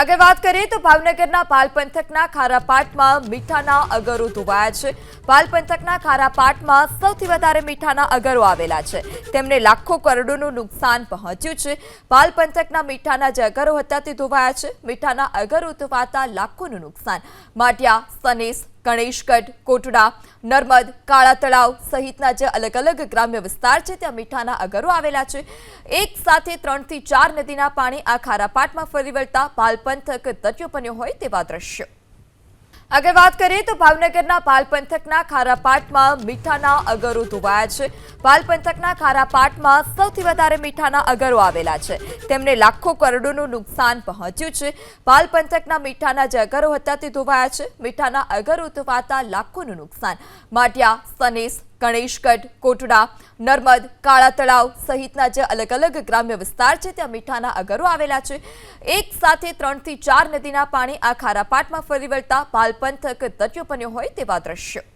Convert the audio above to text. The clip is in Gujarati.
આગળ વાત કરીએ તો ભાવનગરના પાલ પંથકના ખારાપાટમાં મીઠાના અગરો ધોવાયા છે. પાલ પંથકના ખારાપાટમાં સૌથી વધારે મીઠાના અગરો આવેલા છે. તેમને લાખો કરોડોનું નુકસાન પહોંચ્યું છે. પાલ પંથકના મીઠાના જે અગરો હતા તે ધોવાયા છે. મીઠાના અગરો ધોવાતા લાખોનું નુકસાન. માટિયા, સનેસ ગણેશગઢ, કોટડા, નર્મદ, કાળા તળાવ સહિતના જે અલગ અલગ ગ્રામ્ય વિસ્તાર છે, ત્યાં મીઠાના અગરો આવેલા છે. એક સાથે ત્રણથી ચાર નદીના પાણી આ ખારાપાટમાં ફરી વળતા પાલ પંથક તટ્યો બન્યો હોય તેવા દ્રશ્યો. આગળ વાત કરીએ તો ભાવનગરના પાલ પંથકના ખારાપાટમાં મીઠાના અગરો ધોવાયા છે. પાલ પંથકના ખારાપાટમાં સૌથી વધારે મીઠાના અગરો આવેલા છે. તેમને લાખો કરોડોનું નુકસાન પહોંચ્યું છે. પાલ પંથકના મીઠાના જે અગરો હતા તે ધોવાયા છે. મીઠાના અગરો ધોવાતા લાખોનું નુકસાન. માટિયા, સનેસ ગણેશગઢ, કોટડા, નર્મદ, કાળા તળાવ સહિતના જે અલગ અલગ ગ્રામ્ય વિસ્તાર છે, ત્યાં મીઠાના અગરો આવેલા છે. એક સાથે ત્રણથી ચાર નદીના પાણી આ ખારાપાટમાં ફરી વળતા પાલ પંથક તટ્યો બન્યો હોય તેવા દ્રશ્યો.